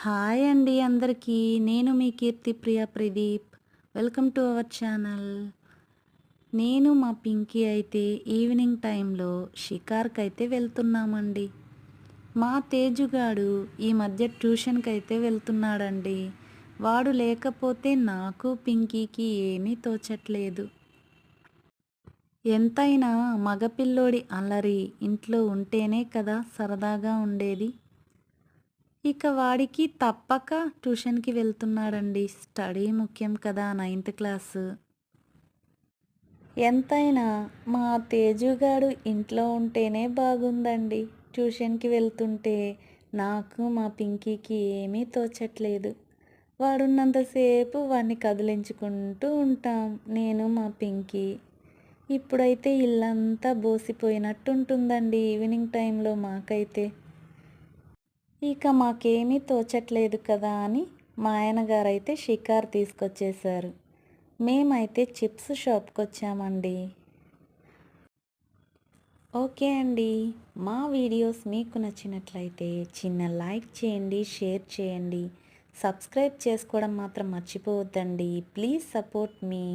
Hi అండి అందరికీ. నేను మీ Keerthi Priya Pradeep. Welcome to our channel. నేను మా పింకీ అయితే ఈవినింగ్ టైంలో షికార్కి అయితే వెళ్తున్నామండి. మా తేజుగాడు ఈ మధ్య ట్యూషన్కి అయితే వెళ్తున్నాడండి. వాడు లేకపోతే నాకు పింకీకి ఏమీ తోచట్లేదు. ఎంతైనా మగపిల్లోడి అల్లరి ఇంట్లో ఉంటేనే కదా సరదాగా ఉండేది. ఇక వాడికి తప్పక ట్యూషన్కి వెళ్తున్నాడండి. స్టడీ ముఖ్యం కదా నైన్త్ క్లాసు. ఎంతైనా మా తేజుగాడు ఇంట్లో ఉంటేనే బాగుందండి. ట్యూషన్కి వెళ్తుంటే నాకు మా పింకీకి ఏమీ తోచట్లేదు. వాడున్నంతసేపు వాడిని కదిలించుకుంటూ ఉంటాం. నేను మా పింకీ. ఇప్పుడైతే ఇల్లంతా బోసిపోయినట్టు ఉంటుందండి ఈవినింగ్ టైంలో మాకైతే. ఇక మాకేమీ తోచట్లేదు కదా అని మా ఆయన గారైతే షికార్ తీసుకొచ్చేసారు మేమైతే చిప్స్ షాప్కి వచ్చామండి ఓకే అండి. మా వీడియోస్ మీకు నచ్చినట్లయితే చిన్న లైక్ చేయండి షేర్ చేయండి. సబ్స్క్రైబ్ చేసుకోవడం మాత్రం మర్చిపోవద్దండి. Please support me.